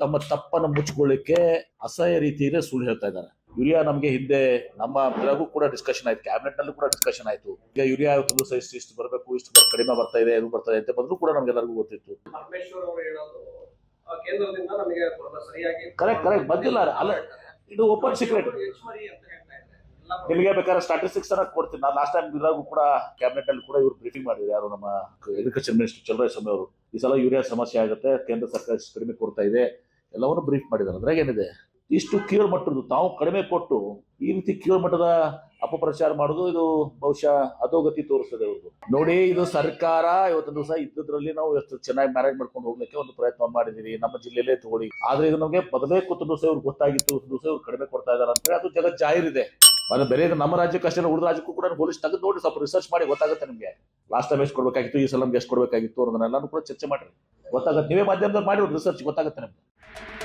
ತಮ್ಮ ತಪ್ಪನ್ನು ಮುಚ್ಕೊಳ್ಳಿಕ್ಕೆ ಅಸಹ್ಯ ರೀತಿಯಲ್ಲಿ ಸುಳ್ಳು ಹೇಳ್ತಾ ಇದ್ದಾರೆ. ಯೂರಿಯಾ ನಮಗೆ ಹಿಂದೆ ನಮ್ಮ ಇದ್ರಾಗೂ ಕೂಡ ಡಿಸ್ಕಷನ್ ಆಯ್ತು ಕ್ಯಾಬಿನೆಟ್ ನಲ್ಲೂ ಕೂಡ ಡಿಸ್ಕಷನ್ ಆಯ್ತು. ಈಗ ಯೂರಿಯಾ ದಿವಸ ಇಷ್ಟು ಇಷ್ಟು ಬರಬೇಕು ಇಷ್ಟು ಕಡಿಮೆ ಬರ್ತಾ ಇದೆ ಇದು ಬರ್ತಾ ಇದೆ ಅಂತ ಬಂದ್ರು ಕೂಡ ನಮ್ಗೆಲ್ಲರಿಗೂ ಗೊತ್ತಿತ್ತು. Correct correct. ಬಂದಿಲ್ಲ. ಅಲ್ಲ, ಇದು ಓಪನ್ ಸೀಕ್ರೆಟ್ ನಿಮಗೆ ಬೇಕಾದ್ರೆ ಸ್ಟಾಟಿಸ್ಟಿಕ್ಸ್ ಅನ್ನ ಕೊಡ್ತೀನಿ. ನಾನು ಲಾಸ್ಟ್ ಟೈಮ್ ಇದ್ರಾಗೂ ಕೂಡ ಕ್ಯಾಬಿನೆಟ್ ಅಲ್ಲಿ ಕೂಡ ಇವರು ಬ್ರೀಫಿಂಗ್ ಮಾಡಿದ್ರು ಯಾರು ನಮ್ಮ ಎಜುಕೇಶನ್ ಮಿನಿಸ್ಟರ್ ಚಲೋ ಸ್ವಾಮಿ ಅವರು. ಈ ಸಲ ಯೂರಿಯಾ ಸಮಸ್ಯೆ ಆಗುತ್ತೆ ಕೇಂದ್ರ ಸರ್ಕಾರ ಕಡಿಮೆ ಕೊಡ್ತಾ ಇದೆ. ಎಲ್ಲವನ್ನು ಬ್ರೀಫ್ ಮಾಡಿದ್ದಾರೆ. ಅದ್ರಾಗ ಏನಿದೆ ಇಷ್ಟು ಕೀಳು ಮಟ್ಟದ್ದು, ತಾವು ಕಡಿಮೆ ಕೊಟ್ಟು ಈ ರೀತಿ ಕೀಳು ಮಟ್ಟದ ಅಪಪ್ರಚಾರ ಮಾಡೋದು ಇದು ಬಹುಶಃ ಅಧೋಗತಿ ತೋರಿಸ್ತದೆ ಅವ್ರದ್ದು ನೋಡಿ, ಇದು ಸರ್ಕಾರ ಇವತ್ತೊಂದು ದಿವಸ ಇದ್ದದ್ರಲ್ಲಿ ನಾವು ಎಷ್ಟು ಚೆನ್ನಾಗಿ ಮ್ಯಾನೇಜ್ ಮಾಡ್ಕೊಂಡು ಹೋಗ್ಲಿಕ್ಕೆ ಒಂದು ಪ್ರಯತ್ನ ಮಾಡಿದೀವಿ ನಮ್ಮ ಜಿಲ್ಲೆಯಲ್ಲೇ ತಗೊಳ್ಳಿ. ಆದ್ರೆ ಇದು ನಮಗೆ ಪದವೇ ಕೂತು ದಿವಸ ಇವ್ರು ಗೊತ್ತಾಗಿತ್ತು. ದಿವಸ ಇವ್ರು ಕಡಿಮೆ ಕೊಡ್ತಾ ಇದಾರೆ ಅಂತ ಅದು ಜಗತ್ ಜಾಹಿರಿದೆ ಅದು ಬೇರೆ ನಮ್ಮ ರಾಜ್ಯಕ್ಕೆ ಅಷ್ಟೇ ಉಳಿದ ರಾಜ್ಯಕ್ಕೂ ಕೂಡ ಹೋಲಿಸಿ ತೆಗೆದು ನೋಡಿ, ಸ್ವಲ್ಪ ರಿಸರ್ಚ್ ಮಾಡಿ ಗೊತ್ತಾಗುತ್ತೆ ನಿಮಗೆ. ಲಾಸ್ಟ್ ಟೈಮ್ ಎಷ್ಟು ಕೊಡಬೇಕಾಗಿತ್ತು, ಈ ಸಲ ನಮ್ಗೆ ಎಷ್ಟು ಕೊಡಬೇಕಾಗಿತ್ತು ಅನ್ನೋದನ್ನೆಲ್ಲಾನು ಕೂಡ ಚರ್ಚೆ ಮಾಡಿರಿ. ಗೊತ್ತಾಗುತ್ತೆ. ನೀವೇ ಮಾಧ್ಯಮದಲ್ಲಿ ಮಾಡಿ ರಿಸರ್ಚ್ ಗೊತ್ತಾಗುತ್ತೆ ನಿಮ್ಗೆ. Bye.